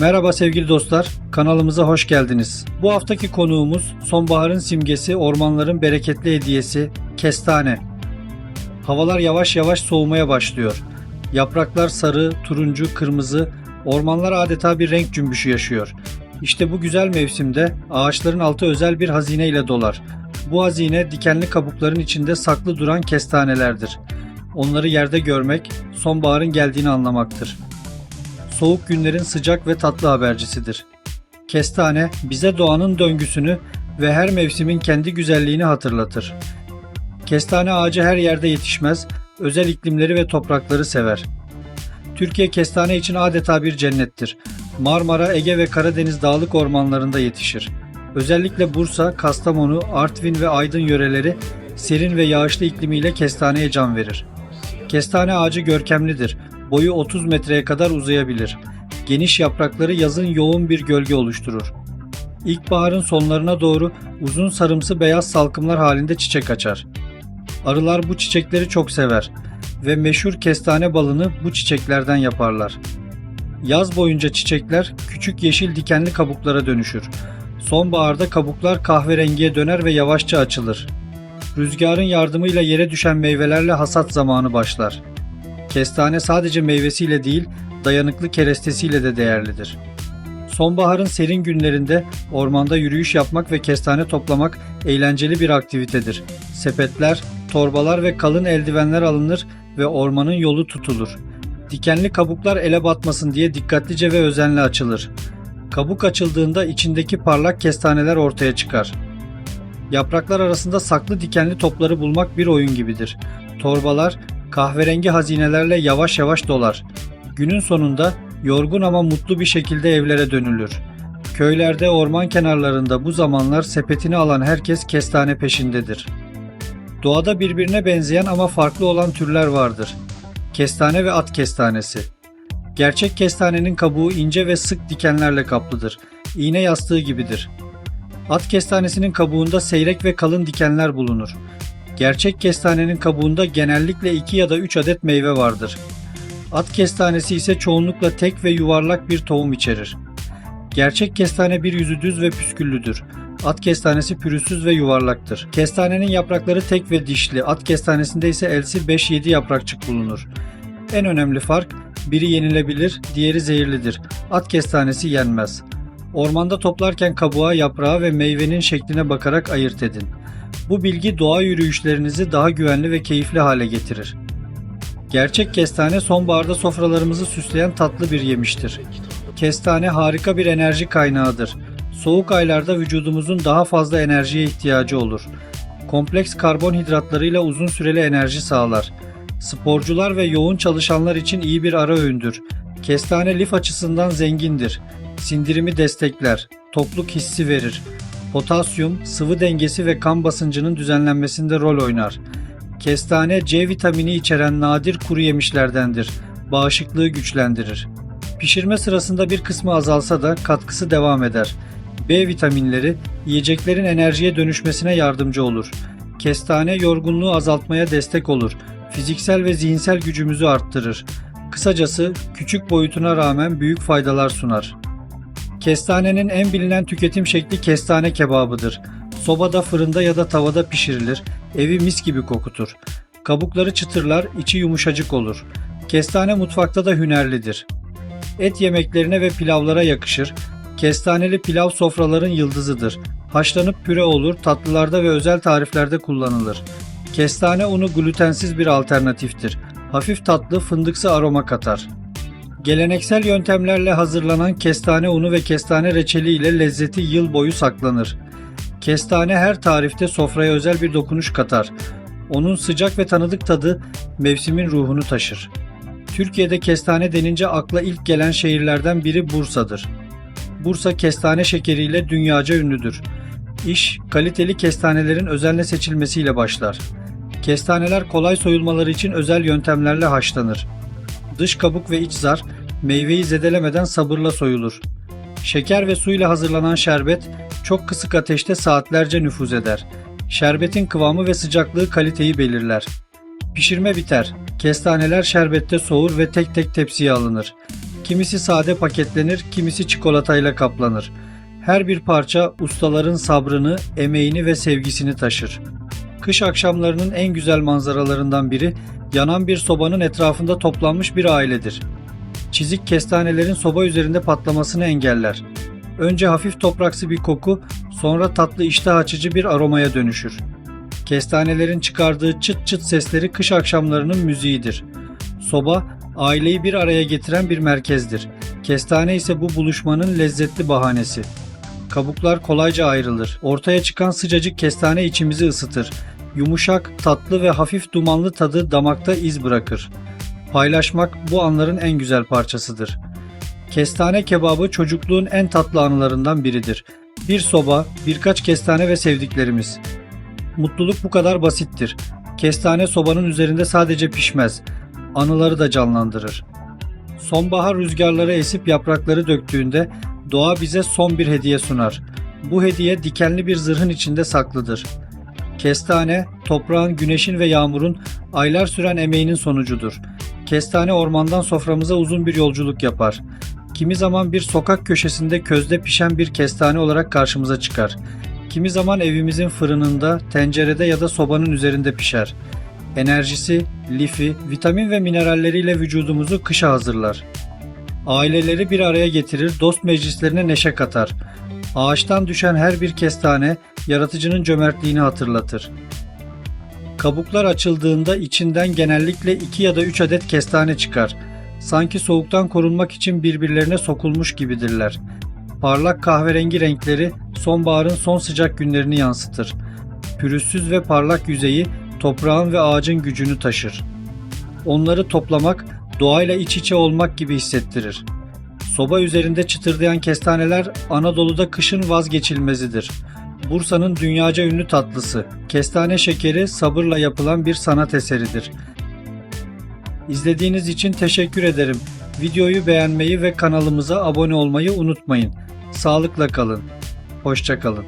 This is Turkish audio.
Merhaba sevgili dostlar, kanalımıza hoş geldiniz. Bu haftaki konuğumuz sonbaharın simgesi, ormanların bereketli hediyesi kestane. Havalar yavaş yavaş soğumaya başlıyor. Yapraklar sarı, turuncu, kırmızı, ormanlar adeta bir renk cümbüşü yaşıyor. İşte bu güzel mevsimde ağaçların altı özel bir hazine ile dolar. Bu hazine dikenli kabukların içinde saklı duran kestanelerdir. Onları yerde görmek sonbaharın geldiğini anlamaktır soğuk günlerin sıcak ve tatlı habercisidir. Kestane bize doğanın döngüsünü ve her mevsimin kendi güzelliğini hatırlatır. Kestane ağacı her yerde yetişmez, özel iklimleri ve toprakları sever. Türkiye kestane için adeta bir cennettir. Marmara, Ege ve Karadeniz dağlık ormanlarında yetişir. Özellikle Bursa, Kastamonu, Artvin ve Aydın yöreleri serin ve yağışlı iklimiyle kestaneye can verir. Kestane ağacı görkemlidir. Boyu 30 metreye kadar uzayabilir. Geniş yaprakları yazın yoğun bir gölge oluşturur. İlkbaharın sonlarına doğru uzun sarımsı beyaz salkımlar halinde çiçek açar. Arılar bu çiçekleri çok sever ve meşhur kestane balını bu çiçeklerden yaparlar. Yaz boyunca çiçekler küçük yeşil dikenli kabuklara dönüşür. Sonbaharda kabuklar kahverengiye döner ve yavaşça açılır. Rüzgarın yardımıyla yere düşen meyvelerle hasat zamanı başlar. Kestane sadece meyvesiyle değil, dayanıklı kerestesiyle de değerlidir. Sonbaharın serin günlerinde ormanda yürüyüş yapmak ve kestane toplamak eğlenceli bir aktivitedir. Sepetler, torbalar ve kalın eldivenler alınır ve ormanın yolu tutulur. Dikenli kabuklar ele batmasın diye dikkatlice ve özenle açılır. Kabuk açıldığında içindeki parlak kestaneler ortaya çıkar. Yapraklar arasında saklı dikenli topları bulmak bir oyun gibidir. Torbalar kahverengi hazinelerle yavaş yavaş dolar. Günün sonunda yorgun ama mutlu bir şekilde evlere dönülür. Köylerde orman kenarlarında bu zamanlar sepetini alan herkes kestane peşindedir. Doğada birbirine benzeyen ama farklı olan türler vardır. Kestane ve at kestanesi. Gerçek kestanenin kabuğu ince ve sık dikenlerle kaplıdır. İğne yastığı gibidir. At kestanesinin kabuğunda seyrek ve kalın dikenler bulunur. Gerçek kestanenin kabuğunda genellikle 2 ya da 3 adet meyve vardır. At kestanesi ise çoğunlukla tek ve yuvarlak bir tohum içerir. Gerçek kestane bir yüzü düz ve püsküllüdür. At kestanesi pürüzsüz ve yuvarlaktır. Kestanenin yaprakları tek ve dişli, at kestanesinde ise elsi 5-7 yaprakçık bulunur. En önemli fark, biri yenilebilir, diğeri zehirlidir. At kestanesi yenmez. Ormanda toplarken kabuğa, yaprağa ve meyvenin şekline bakarak ayırt edin. Bu bilgi doğa yürüyüşlerinizi daha güvenli ve keyifli hale getirir. Gerçek kestane sonbaharda sofralarımızı süsleyen tatlı bir yemiştir. Kestane harika bir enerji kaynağıdır. Soğuk aylarda vücudumuzun daha fazla enerjiye ihtiyacı olur. Kompleks karbonhidratlarıyla uzun süreli enerji sağlar. Sporcular ve yoğun çalışanlar için iyi bir ara öğündür. Kestane lif açısından zengindir. Sindirimi destekler, tokluk hissi verir. Potasyum, sıvı dengesi ve kan basıncının düzenlenmesinde rol oynar. Kestane C vitamini içeren nadir kuru yemişlerdendir. Bağışıklığı güçlendirir. Pişirme sırasında bir kısmı azalsa da katkısı devam eder. B vitaminleri yiyeceklerin enerjiye dönüşmesine yardımcı olur. Kestane yorgunluğu azaltmaya destek olur. Fiziksel ve zihinsel gücümüzü arttırır. Kısacası küçük boyutuna rağmen büyük faydalar sunar. Kestanenin en bilinen tüketim şekli kestane kebabıdır. Sobada, fırında ya da tavada pişirilir. Evi mis gibi kokutur. Kabukları çıtırlar, içi yumuşacık olur. Kestane mutfakta da hünerlidir. Et yemeklerine ve pilavlara yakışır. Kestaneli pilav sofraların yıldızıdır. Haşlanıp püre olur, tatlılarda ve özel tariflerde kullanılır. Kestane unu glutensiz bir alternatiftir. Hafif tatlı, fındıksı aroma katar. Geleneksel yöntemlerle hazırlanan kestane unu ve kestane reçeli ile lezzeti yıl boyu saklanır. Kestane her tarifte sofraya özel bir dokunuş katar. Onun sıcak ve tanıdık tadı mevsimin ruhunu taşır. Türkiye'de kestane denince akla ilk gelen şehirlerden biri Bursa'dır. Bursa kestane şekeriyle dünyaca ünlüdür. İş kaliteli kestanelerin özenle seçilmesiyle başlar. Kestaneler kolay soyulmaları için özel yöntemlerle haşlanır. Dış kabuk ve iç zar meyveyi zedelemeden sabırla soyulur. Şeker ve suyla hazırlanan şerbet çok kısık ateşte saatlerce nüfuz eder. Şerbetin kıvamı ve sıcaklığı kaliteyi belirler. Pişirme biter. Kestaneler şerbette soğur ve tek tek tepsiye alınır. Kimisi sade paketlenir, kimisi çikolatayla kaplanır. Her bir parça ustaların sabrını, emeğini ve sevgisini taşır. Kış akşamlarının en güzel manzaralarından biri yanan bir sobanın etrafında toplanmış bir ailedir. Çizik kestanelerin soba üzerinde patlamasını engeller. Önce hafif topraksı bir koku, sonra tatlı iştah açıcı bir aromaya dönüşür. Kestanelerin çıkardığı çıt çıt sesleri kış akşamlarının müziğidir. Soba, aileyi bir araya getiren bir merkezdir. Kestane ise bu buluşmanın lezzetli bahanesi. Kabuklar kolayca ayrılır. Ortaya çıkan sıcacık kestane içimizi ısıtır. Yumuşak, tatlı ve hafif dumanlı tadı damakta iz bırakır. Paylaşmak bu anların en güzel parçasıdır. Kestane kebabı çocukluğun en tatlı anılarından biridir. Bir soba, birkaç kestane ve sevdiklerimiz. Mutluluk bu kadar basittir. Kestane sobanın üzerinde sadece pişmez, anıları da canlandırır. Sonbahar rüzgarları esip yaprakları döktüğünde doğa bize son bir hediye sunar. Bu hediye dikenli bir zırhın içinde saklıdır. Kestane, toprağın, güneşin ve yağmurun aylar süren emeğinin sonucudur. Kestane ormandan soframıza uzun bir yolculuk yapar. Kimi zaman bir sokak köşesinde közde pişen bir kestane olarak karşımıza çıkar. Kimi zaman evimizin fırınında, tencerede ya da sobanın üzerinde pişer. Enerjisi, lifi, vitamin ve mineralleriyle vücudumuzu kışa hazırlar. Aileleri bir araya getirir, dost meclislerine neşe katar. Ağaçtan düşen her bir kestane yaratıcının cömertliğini hatırlatır. Kabuklar açıldığında içinden genellikle 2 ya da 3 adet kestane çıkar. Sanki soğuktan korunmak için birbirlerine sokulmuş gibidirler. Parlak kahverengi renkleri sonbaharın son sıcak günlerini yansıtır. Pürüzsüz ve parlak yüzeyi toprağın ve ağacın gücünü taşır. Onları toplamak doğayla iç içe olmak gibi hissettirir. Soba üzerinde çıtırdayan kestaneler Anadolu'da kışın vazgeçilmezidir. Bursa'nın dünyaca ünlü tatlısı, kestane şekeri sabırla yapılan bir sanat eseridir. İzlediğiniz için teşekkür ederim. Videoyu beğenmeyi ve kanalımıza abone olmayı unutmayın. Sağlıkla kalın. Hoşça kalın.